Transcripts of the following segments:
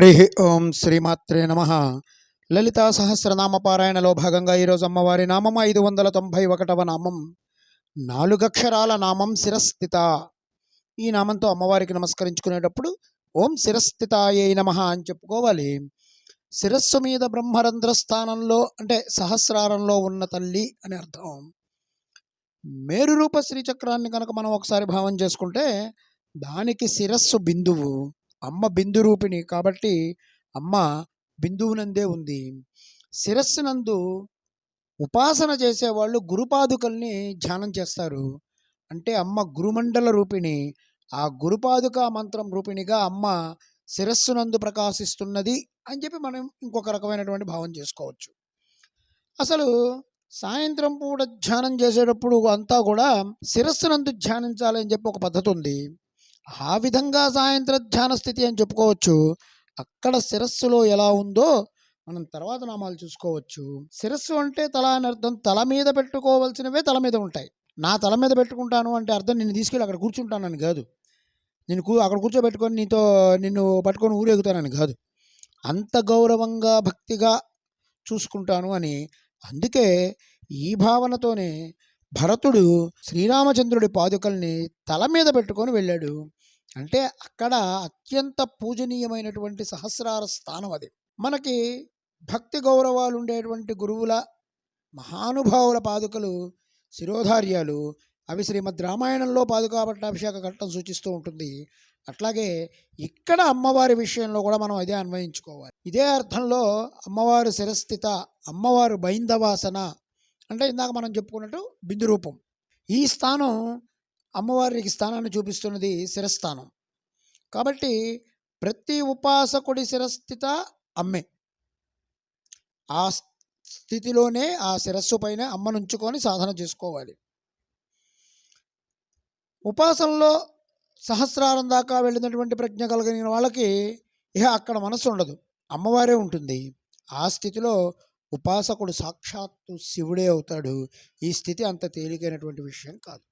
హరి ఓం శ్రీమాత్రే నమ. లలితా సహస్రనామ పారాయణలో భాగంగా ఈరోజు అమ్మవారి నామం ఐదు వందల తొంభై ఒకటవ నామం. నాలుగక్షరాల నామం శిరస్థిత. ఈ నామంతో అమ్మవారికి నమస్కరించుకునేటప్పుడు ఓం శిరస్థితాయే నమ అని చెప్పుకోవాలి. శిరస్సు మీద బ్రహ్మరంధ్ర స్థానంలో అంటే సహస్రారంలో ఉన్న తల్లి అని అర్థం. మేరు రూప శ్రీచక్రాన్ని కనుక మనం ఒకసారి భావం చేసుకుంటే దానికి శిరస్సు బిందువు. అమ్మ బిందు రూపిణి కాబట్టి అమ్మ బిందువునందే ఉంది. శిరస్సునందు ఉపాసన చేసేవాళ్ళు గురుపాదుకల్ని ధ్యానం చేస్తారు. అంటే అమ్మ గురుమండల రూపిణి. ఆ గురుపాదుక మంత్రం రూపిణిగా అమ్మ శిరస్సునందు ప్రకాశిస్తున్నది అని చెప్పి మనం ఇంకొక రకమైనటువంటి భావం చేసుకోవచ్చు. అసలు సాయంత్రం పూట ధ్యానం చేసేటప్పుడు అంతా కూడా శిరస్సునందు ధ్యానించాలి అని చెప్పి ఒక పద్ధతి ఉంది. ఆ విధంగా సాయంత్ర ధ్యాన స్థితి అని చెప్పుకోవచ్చు. అక్కడ శిరస్సులో ఎలా ఉందో మనం తర్వాత నామాలు చూసుకోవచ్చు. శిరస్సు అంటే తల అని అర్థం తల మీద పెట్టుకోవాల్సినవే తల మీద ఉంటాయి. నా తల మీద పెట్టుకుంటాను అంటే అర్థం నిన్ను తీసుకెళ్ళి అక్కడ కూర్చుంటానని కాదు. నేను కూ అక్కడ కూర్చోబెట్టుకొని నీతో నిన్ను పట్టుకొని ఊరేగుతానని కాదు. అంత గౌరవంగా భక్తిగా చూసుకుంటాను అని. అందుకే ఈ భావనతోనే భరతుడు శ్రీరామచంద్రుడి పాదుకల్ని తల మీద పెట్టుకొని వెళ్ళాడు. అంటే అక్కడ అత్యంత పూజనీయమైనటువంటి సహస్రార స్థానం అది. మనకి భక్తి గౌరవాలు ఉండేటువంటి గురువుల మహానుభావుల పాదుకలు శిరోధార్యాలు అవి శ్రీమద్ రామాయణంలో పాదుకా పట్టాభిషేక ఘట్టం సూచిస్తూ ఉంటుంది. అట్లాగే ఇక్కడ అమ్మవారి విషయంలో కూడా మనం అదే అన్వయించుకోవాలి. ఇదే అర్థంలో అమ్మవారు శిరస్థిత అమ్మవారు బైందవాసన అంటే ఇందాక మనం చెప్పుకున్నట్టు బిందు రూపం. ఈ స్థానం అమ్మవారికి స్థానాన్ని చూపిస్తున్నది శిరస్థానం. కాబట్టి ప్రతి ఉపాసకుడి శిరస్థిత అమ్మే. ఆ స్థితిలోనే ఆ శిరస్సు పైన అమ్మనుంచుకొని సాధన చేసుకోవాలి. ఉపాసనలో సహస్రారం దాకా వెళ్ళినటువంటి ప్రజ్ఞ కలిగిన వాళ్ళకి ఇహ అక్కడ మనసు ఉండదు. అమ్మవారే ఉంటుంది. ఆ స్థితిలో ఉపాసకుడు సాక్షాత్తు శివుడే అవుతాడు. ఈ స్థితి అంత తేలికైనటువంటి విషయం కాదు.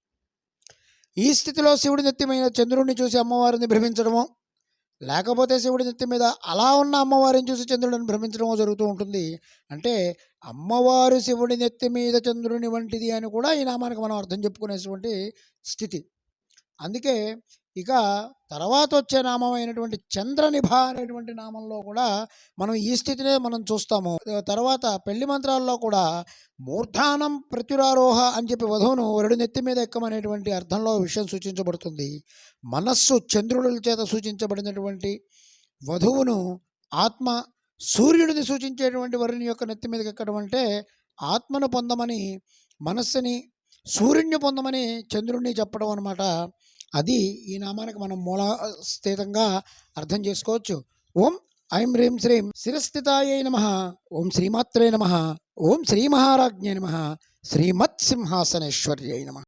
ఈ స్థితిలో శివుడి నెత్తి మీద చంద్రుడిని చూసి అమ్మవారిని భ్రమించడము లేకపోతే శివుడి నెత్తి మీద అలా ఉన్న అమ్మవారిని చూసి చంద్రుడిని భ్రమించడమో జరుగుతూ ఉంటుంది. అంటే అమ్మవారు శివుడి నెత్తి మీద చంద్రుని వంటిది అని కూడా ఈ నామానికి మనం అర్థం చెప్పుకునేటువంటి స్థితి. అందుకే ఇక తర్వాత వచ్చే నామం అయినటువంటి చంద్రనిభ అనేటువంటి నామంలో కూడా మనం ఈ స్థితినే మనం చూస్తాము. తర్వాత పెళ్ళి మంత్రాల్లో కూడా మూర్ధానం ప్రత్యురారోహ అని చెప్పి వధువును రెండు నెత్తి మీద ఎక్కమనేటువంటి అర్థంలో విషయం సూచించబడుతుంది. మనస్సు చంద్రుల చేత సూచించబడినటువంటి వధువును ఆత్మ సూర్యుడిని సూచించేటువంటి వరుని యొక్క నెత్తి మీదకి ఎక్కడం అంటే ఆత్మను పొందమని మనస్సుని సూర్యుడిని పొందమని చంద్రుడిని చెప్పడం అనమాట అది ఈ నామానికి మనం మూలస్థితంగా అర్థం చేసుకోవచ్చు. ఓం ఐం హ్రీం శ్రీం శిరస్థితాయై నమ. ఓం శ్రీమాత్రే నమ. ఓం శ్రీ మహారాజ్ఞే నమ. శ్రీమత్ సింహాసనేశ్వర్యై నమ.